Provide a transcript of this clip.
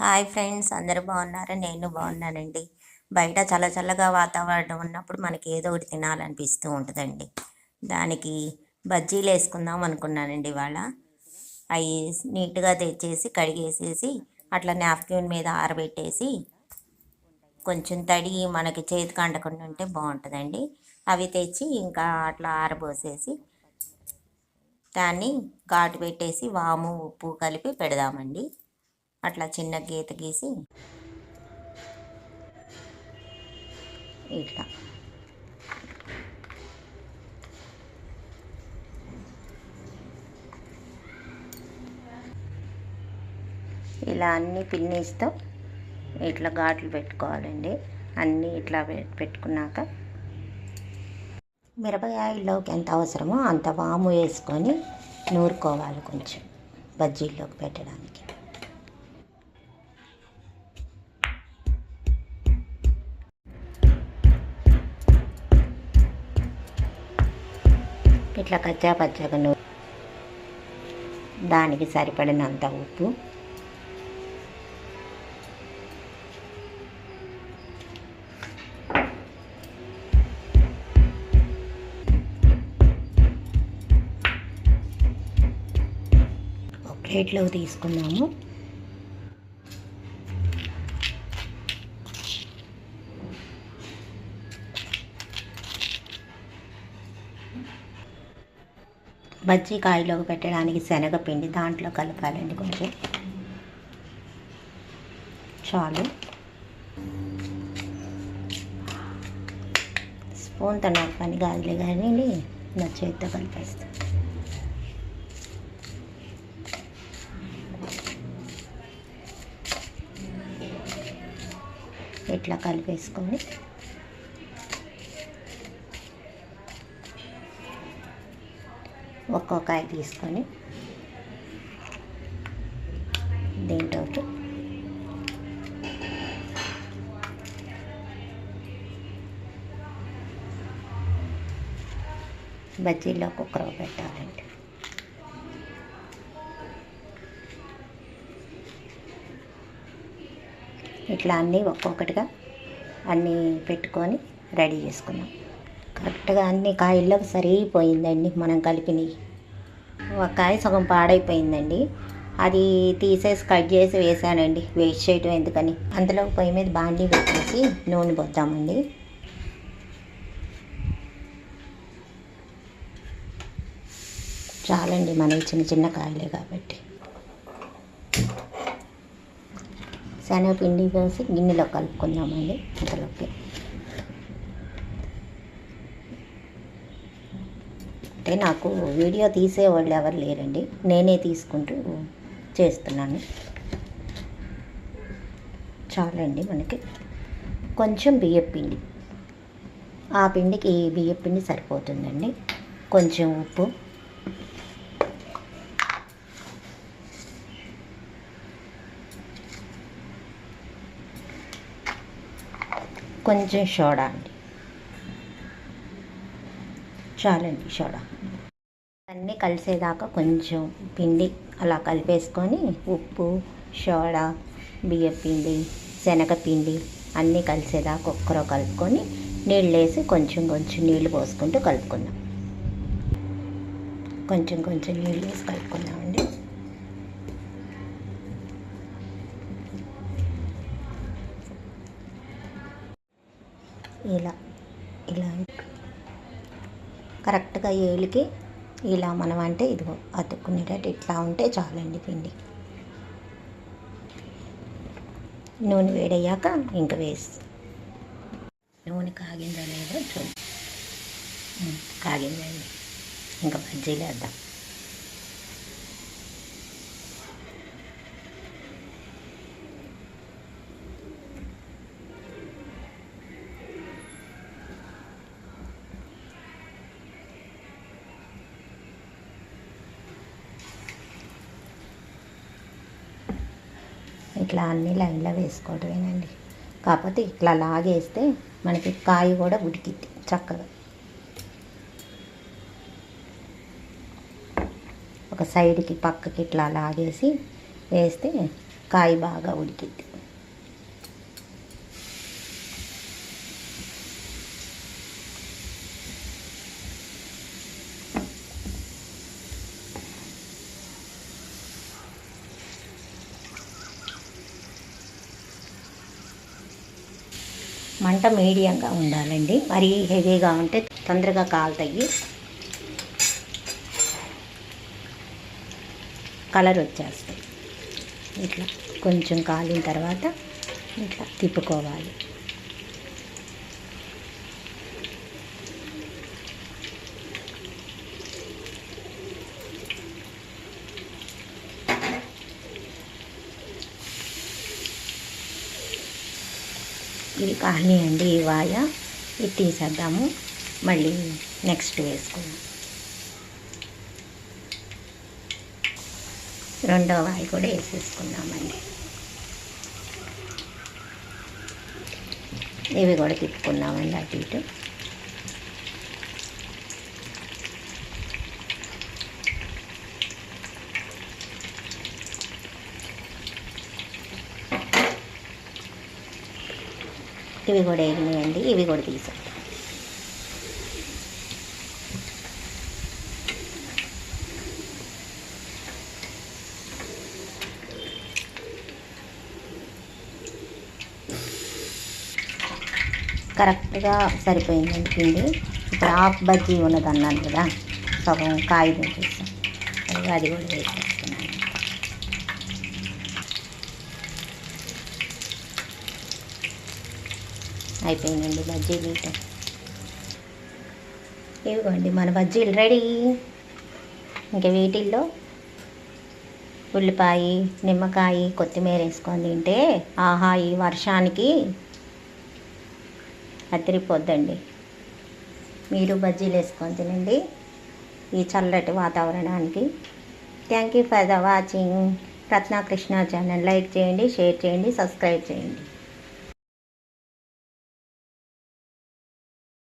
Hi friends అందరూ బాగున్నారా? నేను బాగున్నానండి. బయట చల్ల చల్లగా వాతావరణం ఉన్నప్పుడు మనకి ఏదో ఒకటి తినాలనిపిస్తూ ఉంటుందండి. దానికి బజ్జీలు వేసుకుందాం అనుకున్నానండి ఇవాళ. అవి నీట్గా తెచ్చేసి కడిగేసేసి అట్లా నాప్కిన్ మీద ఆరబెట్టేసి కొంచెం తడి మనకి చేతికి అంటకుండా ఉంటే బాగుంటుందండి. అవి తెచ్చి ఇంకా అట్లా ఆరబోసేసి దాన్ని ఘాటు పెట్టేసి వాము ఉప్పు కలిపి పెడదామండి. అట్లా చిన్న గీత గీసి ఇట్లా. ఇలా అన్ని పిన్నీస్తో ఇట్లా ఘాట్లు పెట్టుకోవాలండి. అన్నీ ఇట్లా పె- పెట్టుకున్నాక మిరపకాయల్లోకి ఎంత అవసరమో అంత వాము వేసుకొని నూరుకోవాలి కొంచెం బజ్జీల్లోకి పెట్టడానికి. ఇట్లా కచ్చా పచ్చగా నూ దానికి సరిపడినంత ఉప్పు. ఒక ప్లేట్లో తీసుకున్నాము. బజ్జీ కాయలోకి పెట్టడానికి శనగపిండి దాంట్లో కలపాలండి కొంచెం. చాలు. స్పూన్తో నాకు పని కాదులే కానీ నా చేతితో కలిపేస్తాను ఇట్లా కలిపేసుకొని ఒక్కొక్కాయ తీసుకొని దీంట్లోకి బజ్జీలో కుక్కర్ పెట్టాలండి. ఇట్లా అన్నీ ఒక్కొక్కటిగా అన్నీ పెట్టుకొని రెడీ చేసుకున్నాం కరెక్ట్గా అన్ని కాయల్లోకి సరిపోయిందండి మనం కలిపినవి. ఒక కాయ సగం పాడైపోయిందండి. అది తీసేసి కట్ చేసి వేసానండి వేస్ట్ చేయటం ఎందుకని. అందులో పొయ్యి మీద బాండీ పెట్టేసి నూనె పోద్దామండి. చాలండి మనవి చిన్న చిన్న కాయలే కాబట్టి. శనగపిండి పోసి గిన్నెలో కలుపుకుందామండి. అంతలోకి అంటే నాకు వీడియో తీసేవాళ్ళు ఎవరు లేరండి. నేనే తీసుకుంటూ చేస్తున్నాను. చాలండి మనకి. కొంచెం బియ్యం పిండి. ఆ పిండికి బియ్యం పిండి సరిపోతుందండి. కొంచెం ఉప్పు. కొంచెం సోడా అండి. చాలండి సోడా. కలిసేదాకా కొంచెం పిండి అలా కలిపేసుకొని ఉప్పు సోడా బియ్యం పిండి శనగపిండి అన్నీ కలిసేదాకా ఒక్కరో కలుపుకొని నీళ్ళు వేసి కొంచెం కొంచెం నీళ్ళు పోసుకుంటూ కలుపుకుందాం. కొంచెం కొంచెం నీళ్ళు వేసి కలుపుకుందామండి. ఇలా ఇలా కరెక్ట్గా ఏలికి ఇలా మనం అంటే ఇదిగో అతుక్కునేటట్టు ఇట్లా ఉంటే చాలండి పిండి. నూనె వేడయ్యాక ఇంక వేసి నూనె కాగిందా లేదో చూ కాగిందండి. ఇంకా బజ్జీలు వేద్దాం ఇట్లా అన్ని లైన్లో వేసుకోవడమేనండి. కాకపోతే ఇట్లా లాగేస్తే మనకి కాయ కూడా ఉడికిద్ది చక్కగా. ఒక సైడ్కి పక్కకి ఇట్లా లాగేసి వేస్తే కాయ బాగా ఉడికిద్ది. మంట మీడియంగా ఉండాలండి. మరీ హెవీగా ఉంటే తొందరగా కాలుతాయి. కలర్ వచ్చేస్తాయి. ఇట్లా కొంచెం కాలిన తర్వాత ఇట్లా తిప్పుకోవాలి. ఇవి అండి ఈ వాయ. ఇది తీసేద్దాము. మళ్ళీ నెక్స్ట్ వేసుకుందాం. రెండో వాయి కూడా వేసేసుకుందామండి. ఇవి కూడా తిప్పుకున్నామండి అటు ఇటు. ఇవి కూడా వేగినాయండి ఇవి కూడా తీసాం. కరెక్ట్గా సరిపోయింది పిండి ఇప్పుడు హాఫ్ బజ్జీ ఉన్నది అన్నాను కదా సగం కాగితం చేసాం అది అది కూడా వేసేస్తున్నాను. అయిపోయిందండి బజ్జీలు వేయటం ఇవ్వండి మన బజ్జీలు రెడీ. ఇంకా వీటిల్లో ఉల్లిపాయ నిమ్మకాయ కొత్తిమీర వేసుకొని తింటే ఆహా ఈ వర్షానికి అదిరిపోద్దండి. మీరు బజ్జీలు వేసుకొని తినండి ఈ చల్లటి వాతావరణానికి. Thank you for the watching Ratnakrishna channel like చేయండి షేర్ చేయండి సబ్స్క్రైబ్ చేయండి.